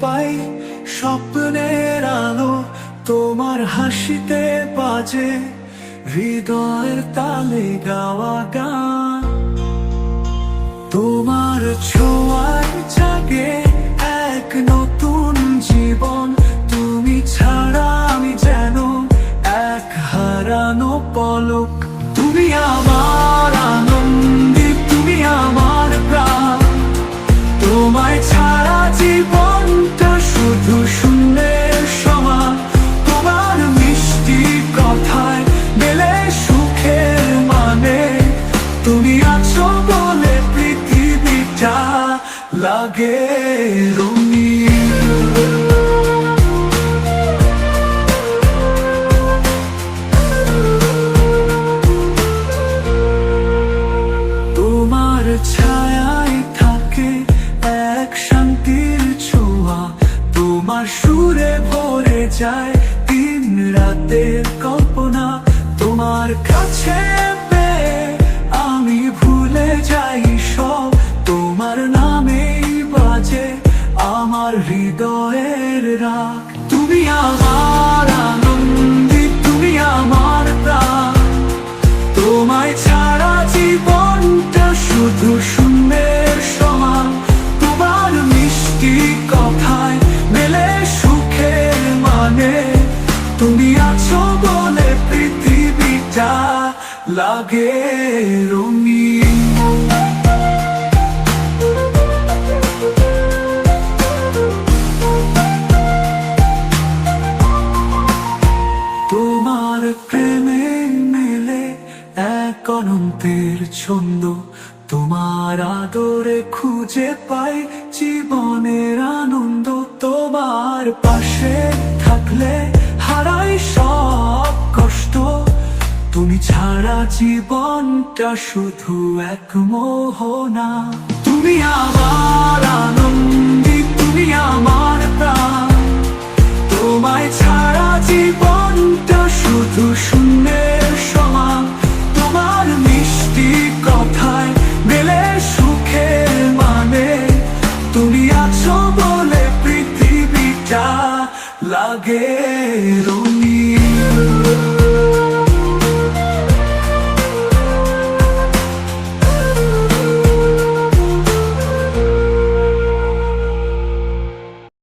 পাই স্বপ্নের আলো, তোমার হাসিতে বাজে হৃদয়ের তালে গাওয়া গান। তোমার ছোঁয়ায় জাগে এক নতুন জীবন, তুমি ছাড়া আমি যেন এক হারানো পলক। তুমি আমার লাগে রঙিন। তোমার ছায়ায় থাকে এক শান্তির ছোঁয়া। তোমার সুরে ভরে যায় দিন রাতের কল্পনা। তোমার কাছে রাগ, তুমি আমার আনন্দি, তুমি আমার প্রাণ। তোমায় ছাড়া জীবনটা শুধু শূন্যের সমান। তোমার মিষ্টি কথায় মেলে সুখের মানে। তুমি আছো বলে পৃথিবীটা লাগে রঙিন। তোমার প্রেমে মেলে এক অনন্তের ছন্দ। তোমার আদরে খুঁজে পাই জীবনের আনন্দ। তোমার পাশে থাকলে হারাই সব কষ্ট। তুমি ছাড়া জীবনটা শুধু এক মোহনা। তুমি আমার আনন্দি তুমি আছো বলে পৃথিবীটা লাগে